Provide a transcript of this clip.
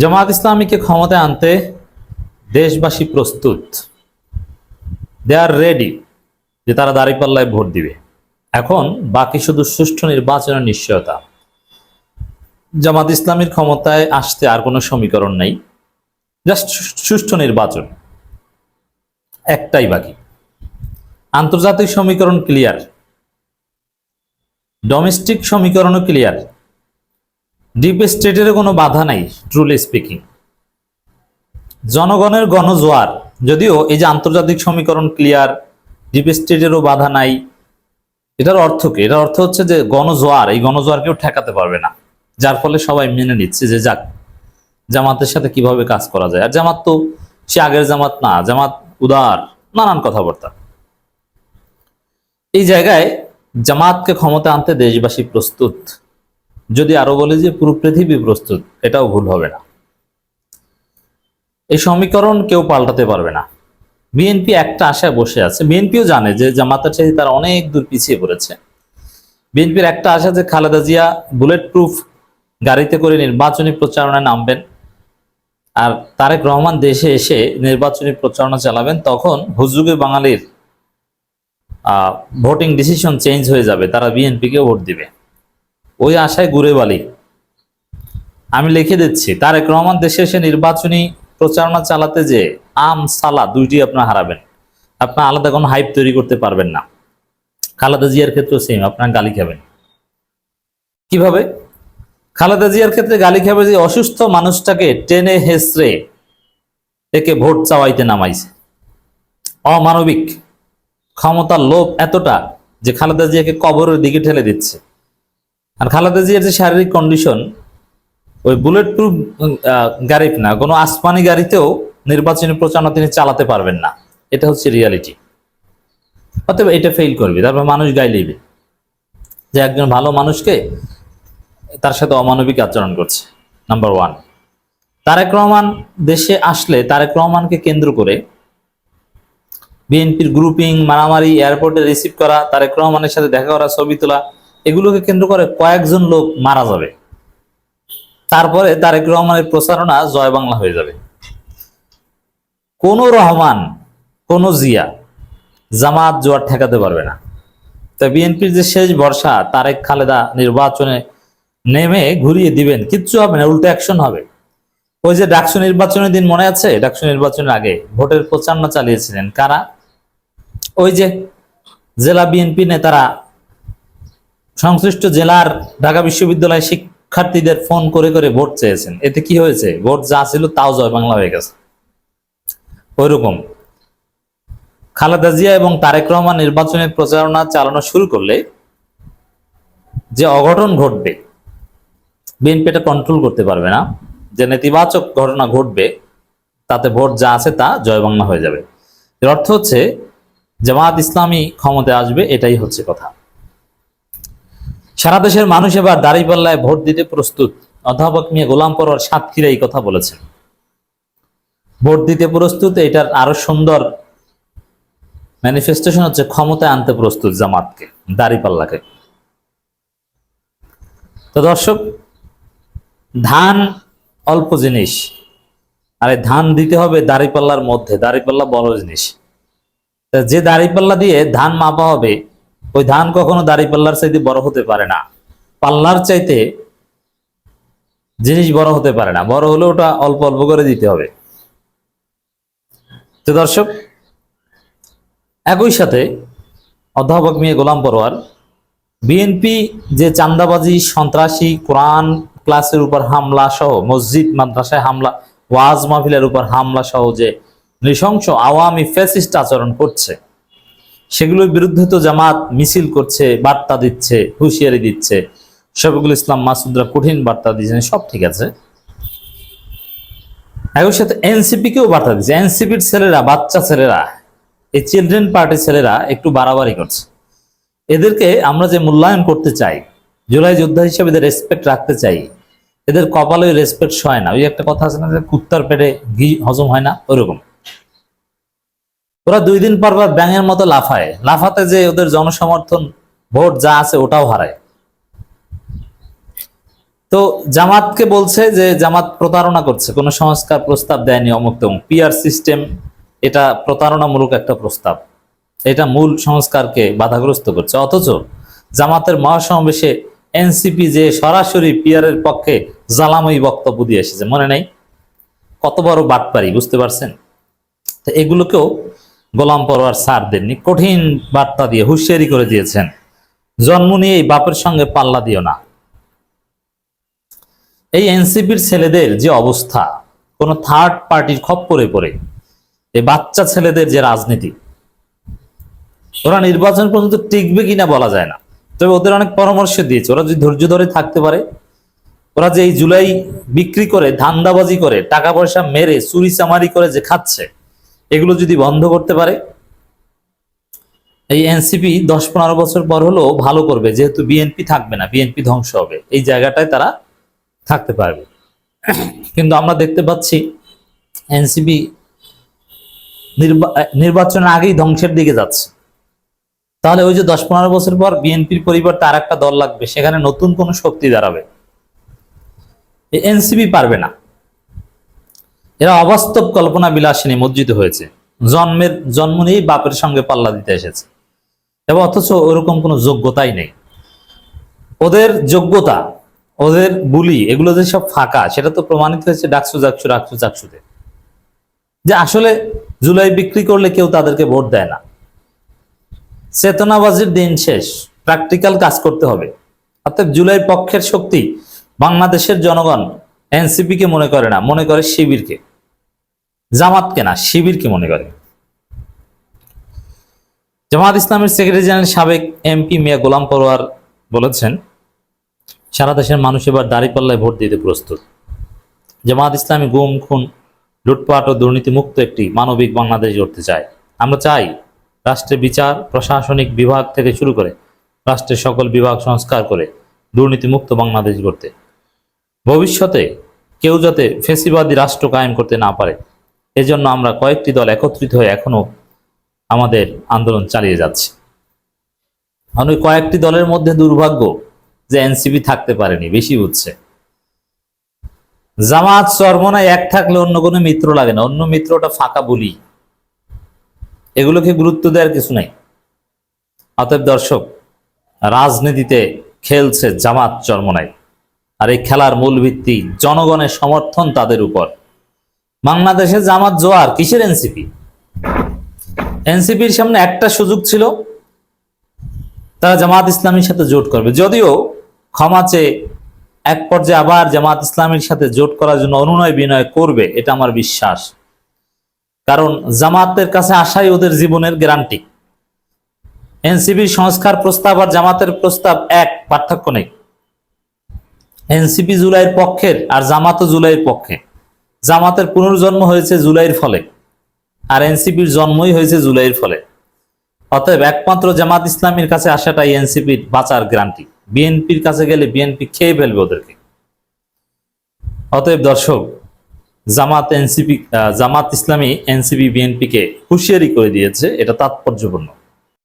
জামাত ইসলামীকে ক্ষমতায় আনতে দেশবাসী প্রস্তুত। দে আর রেডি যে তারা দাঁড়িপাল্লায় ভোট দিবে। এখন বাকি শুধু সুষ্ঠু নির্বাচনের নিশ্চয়তা। জামাত ইসলামীর ক্ষমতায় আসতে আর কোনো সমীকরণ নেই। জাস্ট সুষ্ঠু নির্বাচন। একটাই বাকি। আন্তর্জাতিক সমীকরণ ক্লিয়ার ডোমেস্টিক সমীকরণও ক্লিয়ার ডিপ স্টেটের কোনো বাধা নাই ট্রুলি স্পিকিং জনগণের গণজোয়ার, যদিও এই যে আন্তর্জাতিক সমীকরণ ক্লিয়ার ডিপ স্টেটেরও বাধা নাই, এটার অর্থ কি? এটার অর্থ হচ্ছে যে গণজোয়ার, এই গণজোয়ার কেউ ঠেকাতে পারবে না। যার ফলে সবাই মেনে নিচ্ছে যে যাক, জামাতের সাথে কীভাবে কাজ করা যায়। আর জামাত তো সে আগের জামাত না, জামাত উদার, নানান কথাবার্তা। এই জায়গায় জামাতকে ক্ষমতা আনতে দেশবাসী প্রস্তুত। যদি আরও বলে যে পুরো পৃথিবী প্রস্তুত, এটাও ভুল হবে না। এই সমীকরণ কেউ পাল্টাতে পারবে না। বিএনপি একটা আশায় বসে আছে। বিএনপিও জানে যে জামাতের চাইতে তারা অনেক দূর পিছিয়ে পড়েছে। বিএনপির একটা আশা যে খালেদা জিয়া বুলেট প্রুফ গাড়িতে করে নির্বাচনী প্রচারণায় নামবেন আর তারেক রহমান দেশে এসে নির্বাচনী প্রচারণা চালাবেন, তখন হুজুগে বাঙালির ভোটিং ডিসিশন চেঞ্জ হয়ে যাবে। তারা বিএনপিকে ভোট দিবে। ওই আশায় ঘুরে বালি। আমি লিখে দিচ্ছি, তারেক রহমান দেশে এসে নির্বাচনী প্রচারণা চালাতে যে আম, সালা দুইটি আপনার হারাবেন। আপনার আলাদা কোনো হাইপ তৈরি করতে পারবেন না। খালেদা জিয়ার ক্ষেত্রেও সেম আপনার গালি খাবেন। কীভাবে? খালেদা জিয়ার ক্ষেত্রে গালি খাবে যে অসুস্থ মানুষটাকে টেনে হেসড়ে একে ভোট চাওয়াইতে নামাইছে। অমানবিক ক্ষমতার লোভ এতটা যে খালেদা জিয়াকে কবরের দিকে ঠেলে দিচ্ছে। আর খালেদা জিয়ার যে শারীরিক কন্ডিশন ওই বুলেট প্রুফ গাড়ি না, কোনো আসমানি গাড়িতেও নির্বাচনী প্রচারণা তিনি চালাতে পারবেন না। এটা হচ্ছে রিয়ালিটি অতএব এটা ফেল করবে, তারপর মানুষ গাই লিবে। যে একজন ভালো মানুষকে তার সাথে অমানবিক আচরণ করছে নাম্বার ওয়ান তারেক রহমান দেশে আসলে তারেক রহমানকে কেন্দ্র করে বিএনপির গ্রুপিং মারামারি এয়ারপোর্টে রিসিভ করা, তারেক রহমানের সাথে দেখা করা, ছবি তোলা এগুলোকে কেন্দ্র করে কয়েকজন লোক মারা যাবে। তারপরে তারেক রহমানের প্রচারণা জয় বাংলা হয়ে যাবে। কোন রহমান, কোন জিয়া জামাত জোয়ার ঠেকাতে পারবে না। তা বিএনপির যে শেষ ভরসা, তারেক খালেদা নির্বাচনে নেমে ঘুরিয়ে দিবেন, কিচ্ছু হবে না, উল্টো অ্যাকশন হবে। ওই যে ডাকসু নির্বাচনের দিন মনে আছে? ডাকসু নির্বাচনের আগে ভোটের প্রচারণা চালিয়েছিলেন কারা? ওই যে জেলা বিএনপি নেতারা সংশ্লিষ্ট জেলার ঢাকা বিশ্ববিদ্যালয়ের শিক্ষার্থীদের ফোন করে করে ভোট চেয়েছেন। এতে কি হয়েছে? ভোট যা ছিল তাও জয় বাংলা হয়ে গেছে। ওইরকম। খালেদা জিয়া এবং তারেক রহমান নির্বাচনের প্রচারণা চালানো শুরু করলে যে অঘটন ঘটবে বিএনপি এটা কন্ট্রোল করতে পারবে না, যে নেতিবাচক ঘটনা ঘটবে, তাতে ভোট যা আছে তা জয় বাংলা হয়ে যাবে। এর অর্থ হচ্ছে, জামাত ইসলামী ক্ষমতায় আসবে, এটাই হচ্ছে কথা। সারা দেশের মানুষ এবার দাঁড়িপাল্লায় ভোট দিতে প্রস্তুত। অধ্যাপক মিয়া গোলাম পরোয়ার সাতক্ষীরা এই কথা বলেছেন। ভোট দিতে প্রস্তুত, এটার আরও সুন্দর ম্যানিফেস্টেশন হচ্ছে ক্ষমতায় আনতে প্রস্তুত জামাতকে, দাঁড়িপাল্লাকে। তো দর্শক, ধান অল্প জিনিস, আর ধান দিতে হবে দাঁড়িপাল্লার মধ্যে, দাঁড়িপাল্লা বড় জিনিস। যে দাঁড়িপাল্লা দিয়ে ধান মাপা হবে ওই ধান কখনো দাঁড়িপাল্লার চাইতে বড় হতে পারে না। পাল্লার চাইতে জিনিস বড় হতে পারে না। বড় হলে ওটা অল্প অল্প করে দিতে হবে। তো দর্শক, একই সাথে অধ্যাপক মিয়া গোলাম পরোয়ার, বিএনপি যে চান্দাবাজি সন্ত্রাসী, কোরআন ক্লাসের উপর হামলা সহ, মসজিদ, মাদ্রাসায় হামলা, ওয়াজ মাহফিলের উপর হামলা সহ যে নৃশংস আওয়ামী ফ্যাসিস্ট আচরণ করছে সেগুলোর বিরুদ্ধে তো জামাত মিছিল করছে, বার্তা দিচ্ছে, হুঁশিয়ারি দিচ্ছে। শফিকুল ইসলাম, মাসুদরা কঠিন বার্তা দিয়েছেন, সব ঠিক আছে। একই সাথে এনসিপি কেও বার্তা দিচ্ছে এনসিপির ছেলেরা, বাচ্চা ছেলেরা, এই চিলড্রেন পার্টির ছেলেরা একটু বাড়াবাড়ি করছে। এদেরকে আমরা যে মূল্যায়ন করতে চাই, জুলাই যোদ্ধা হিসেবে এদের রেসপেক্ট রাখতে চাই, এদের কপালে রেসপেক্ট হয় না। ওই একটা কথা আছে না যে, কুত্তার পেটে ঘি হজম হয় না, ওরকম। ওরা দুই দিন পর পর ব্যাঙের মতো লাফায়। লাফাতে যে ওদের জনসমর্থন ভোট যা আছে ওটাও হারায়। তো জামাতকে বলছে যে জামাত প্রতারণা করছে। কোনো সংস্কার প্রস্তাব দেয়নি অমুক তমুক। পিআর সিস্টেম এটা প্রতারণামূলক একটা প্রস্তাব। এটা মূল সংস্কারকে বাধাগ্রস্ত করছে। অথচ জামাতের মহাসমাবেশে এনসিপি যে সরাসরি পিয়ারের পক্ষে জ্বালাময়ী বক্তব্য দিয়ে এসেছে। মনে নেই? কত বড় বাটপারি, বুঝতে পারছেন? তো এগুলোকেও গোলাম পরোয়ার সার দেননি। কঠিন বার্তা দিয়ে হুঁশিয়ারি করে দিয়েছেন। জন্ম নিয়ে এই বাপের সঙ্গে পাল্লা দিও না। এই এনসিপির ছেলেদের যে অবস্থা, কোনো থার্ড পার্টির খপ্পরে পড়ে। এই বাচ্চা ছেলেদের যে রাজনীতি, ওরা নির্বাচন পর্যন্ত টিকবে কিনা বলা যায় না। তবে ওদের অনেক পরামর্শ দিয়েছে। ওরা যদি ধৈর্য ধরে থাকতে পারে, ওরা যে এই জুলাই বিক্রি করে, ধান্দাবাজি করে, টাকা পয়সা মেরে চুরি চামারি করে যে খাচ্ছে এগুলো যদি বন্ধ করতে পারে, এই এনসিপি দশ পনেরো বছর পর হলেও ভালো করবে, যেহেতু বিএনপি থাকবে না, বিএনপি ধ্বংস হবে, এই জায়গাটায় তারা থাকতে পারবে। কিন্তু আমরা দেখতে পাচ্ছি এনসিপি নির্বাচনের আগেই ধ্বংসের দিকে যাচ্ছে। তাহলে ওই যে দশ পনেরো বছর পর বিএনপির পরিবর্তে আর একটা দল লাগবে, সেখানে নতুন কোন শক্তি দাঁড়াবে। এনসিপি পারবে না। এরা অবাস্তব কল্পনা বিলাসে নিমজ্জিত হয়েছে। জন্মের, জন্ম নিয়েই বাপের সঙ্গে পাল্লা দিতে এসেছে। এবং অথচ ওরকম কোনো যোগ্যতাই নেই। ওদের যোগ্যতা, ওদের বুলি, এগুলো যে সব ফাঁকা, সেটা তো প্রমাণিত হয়েছে ডাকসু জাকসু, রাকসু চাকসুতে যে আসলে জুলাই বিক্রি করলে কেউ তাদেরকে ভোট দেয় না। চেতনাবাজির দিন শেষ, প্র্যাকটিক্যাল কাজ করতে হবে। অর্থাৎ জুলাই পক্ষের শক্তি বাংলাদেশের জনগণ এনসিপি কে মনে করে না, মনে করে শিবিরকে। জামাতকে না, শিবিরকে মনে করে। জামাত ইসলামের সেক্রেটারি জেনারেল সাবেক এমপি মিয়া গোলাম পরোয়ার বলেছেন, সারা দেশের মানুষ এবার দাঁড়িপাল্লায় ভোট দিতে প্রস্তুত। জামাত ইসলামী গুম, খুন, লুটপাট ও দুর্নীতিমুক্ত একটি মানবিক বাংলাদেশ গড়তে চায়। আমরা চাই রাষ্ট্রের বিচার, প্রশাসনিক বিভাগ থেকে শুরু করে রাষ্ট্রের সকল বিভাগ সংস্কার করে দুর্নীতিমুক্ত বাংলাদেশ গড়তে। ভবিষ্যতে কেউ যাতে ফেসিবাদী রাষ্ট্র কায়েম করতে না পারে এজন্য আমরা কয়েকটি দল একত্রিত হয়ে এখনও আমাদের আন্দোলন চালিয়ে যাচ্ছি। ওই কয়েকটি দলের মধ্যে দুর্ভাগ্য যে এনসিপি থাকতে পারেনি, বেশি বুঝছে জামাত চরমনায় এক থাকলে অন্য কোনো মিত্র লাগে না, অন্য মিত্রটা ফাঁকা বলি। এগুলোকে গুরুত্ব দেওয়ার কিছু নাই। অতএব দর্শক, রাজনীতিতে খেলছে জামাত চরমনায় আর এই খেলার মূল ভিত্তি জনগণের সমর্থন তাদের উপর। বাংলাদেশে জামাত জোয়ার কিসের এনসিপি এনসিপির সামনে একটা সুযোগ ছিল, তারা জামাত ইসলামীর সাথে জোট করবে। যদিও ক্ষমা চেয়ে এক পর্যায়ে আবার জামাত ইসলামীর সাথে জোট করার জন্য অনুনয় বিনয় করবে, এটা আমার বিশ্বাস। কারণ জামাতের কাছে আসাই ওদের জীবনের গ্যারান্টি এনসিপির সংস্কার প্রস্তাব আর জামাতের প্রস্তাব এক, পার্থক্য নেই। এনসিপি জুলাইয়ের পক্ষের আর জামাতও জুলাইয়ের পক্ষে। জামাতের পুনর্জন্ম হয়েছে জুলাইয়ের ফলে আর এনসিপির জন্মই হয়েছে জুলাইয়ের ফলে। অতএব একমাত্র জামাত ইসলামীর কাছে আসাটাই এনসিপির বাঁচার গ্যারান্টি। বিএনপির কাছে গেলে বিএনপি খেয়ে ফেলবে ওদেরকে। অতএব দর্শক, জামাত এনসিপি জামাত ইসলামী এনসিপি বিএনপিকে হুঁশিয়ারি করে দিয়েছে, এটা তাৎপর্যপূর্ণ।